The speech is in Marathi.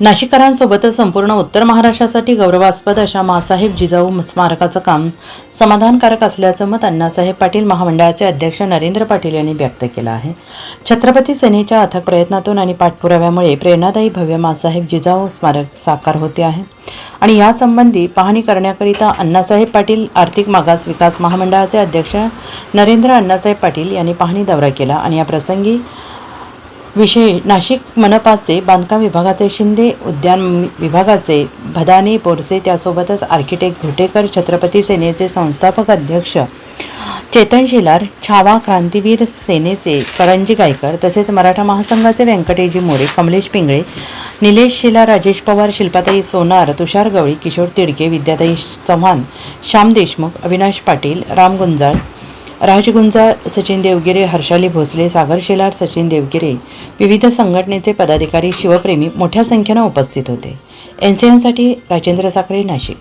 नाशिककरांसोबतच संपूर्ण उत्तर महाराष्ट्रासाठी गौरवास्पद अशा मासाहेब जिजाऊ स्मारकाचं काम समाधानकारक असल्याचं मत अण्णासाहेब पाटील महामंडळाचे अध्यक्ष नरेंद्र पाटील यांनी व्यक्त केलं आहे. छत्रपती सेनेच्या अथक प्रयत्नातून आणि पाठपुराव्यामुळे प्रेरणादायी भव्य मासाहेब जिजाऊ स्मारक साकार होते आहे. आणि यासंबंधी पाहणी करण्याकरिता अण्णासाहेब पाटील आर्थिक मागास विकास महामंडळाचे अध्यक्ष नरेंद्र अण्णासाहेब पाटील यांनी पाहणी दौरा केला आणि या प्रसंगी विषय नाशिक मनपाचे बांधकाम विभागाचे शिंदे उद्यान विभागाचे भदाने बोरसे त्यासोबतच आर्किटेक्ट घोटेकर छत्रपती सेनेचे संस्थापक अध्यक्ष चेतन शिलार छावा क्रांतीवीर सेनेचे करंजी गायकर तसेच मराठा महासंघाचे व्यंकटेजी मोरे कमलेश पिंगळे निलेश शिला राजेश पवार शिल्पाताई सोनार तुषार गवळी किशोर तिडके विद्याताई चव्हाण श्याम देशमुख अविनाश पाटील राम गुंजाळ राजगुंजा सचिन देवगिरे हर्षाली भोसले सागर शेलार सचिन देवगिरे विविध संघटनेचे पदाधिकारी शिवप्रेमी मोठ्या संख्येनं उपस्थित होते. एन सी एनसाठी राजेंद्र साखरे नाशिक.